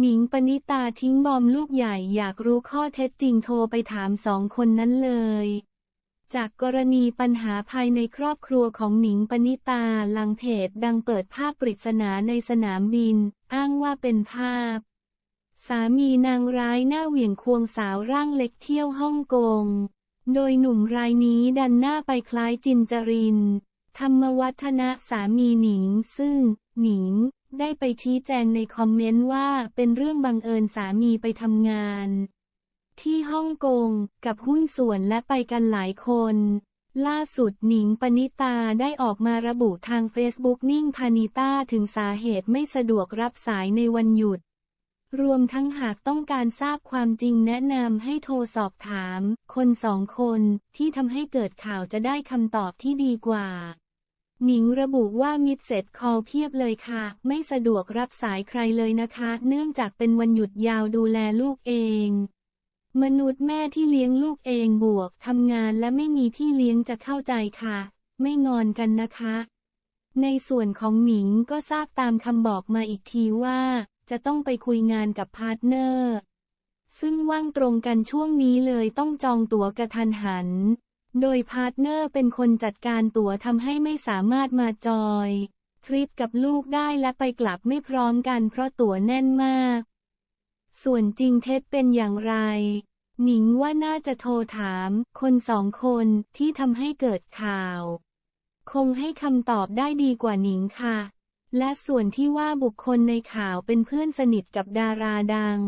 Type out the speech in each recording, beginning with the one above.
หนิงปณิตาทิ้งบอมลูกใหญ่อยากรู้ข้อเท็จจริงโทรไปถามสองคนนั้นเลย จากกรณีปัญหาภายในครอบครัวของหนิงปณิตาลังเพจดังเปิดภาพปริศนาในสนามบิน อ้างว่าเป็นภาพ สามีนางร้ายหน้าเหวี่ยงควงสาวร่างเล็กเที่ยวฮ่องกง โดยหนุ่มรายนี้ดันหน้าไปคล้ายจินจริน ธรรมวัฒนะสามีหนิงซึ่ง หนิง ได้ไปชี้แจงในคอมเมนต์ว่าเป็นเรื่องบังเอิญสามีไปทำงาน ที่ฮ่องกงกับหุ้นส่วนและไปกันหลายคน ล่าสุดหนิงปณิตาได้ออกมาระบุทางเฟซบุ๊กนิ่งพานิต้าถึงสาเหตุไม่สะดวกรับสายในวันหยุด รวมทั้งหากต้องการทราบความจริงแนะนำให้โทรสอบถาม คนสองคนที่ทำให้เกิดข่าวจะได้คำตอบที่ดีกว่า หนิงระบุว่ามิดเสร็จคอลเพียบเลยค่ะ ไม่สะดวกรับสายใครเลยนะคะ เนื่องจากเป็นวันหยุดยาวดูแลลูกเอง มนุษย์แม่ที่เลี้ยงลูกเองบวกทำงานและไม่มีพี่เลี้ยงจะเข้าใจค่ะ ไม่งอนกันนะคะ ในส่วนของหนิงก็ทราบตามคำบอกมาอีกทีว่า จะต้องไปคุยงานกับพาร์ทเนอร์ ซึ่งว่างตรงกันช่วงนี้เลยต้องจองตั๋วกระทันหัน โดยพาร์ทเนอร์เป็นคนจัดการตั๋วทำให้ไม่สามารถมาจอย ทริปกับลูกได้และไปกลับไม่พร้อมกันเพราะตั๋วแน่นมาก ส่วนจริงเท็จเป็นอย่างไร หนิงว่าน่าจะโทรถาม คนสองคนที่ทำให้เกิดข่าว คงให้คำตอบได้ดีกว่าหนิงค่ะ และส่วนที่ว่าบุคคลในข่าวเป็นเพื่อนสนิทกับดาราดัง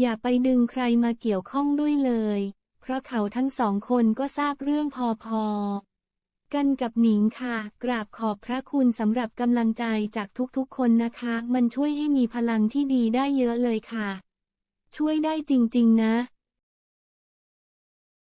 อย่าไปดึงใครมาเกี่ยวข้องด้วยเลย เพราะเขาทั้งสองคนก็ทราบเรื่องพอๆ กันกับหนิงค่ะ กราบขอบพระคุณสำหรับกำลังใจจากทุกๆคนนะคะ มันช่วยให้มีพลังที่ดีได้เยอะเลยค่ะ ช่วยได้จริงๆนะ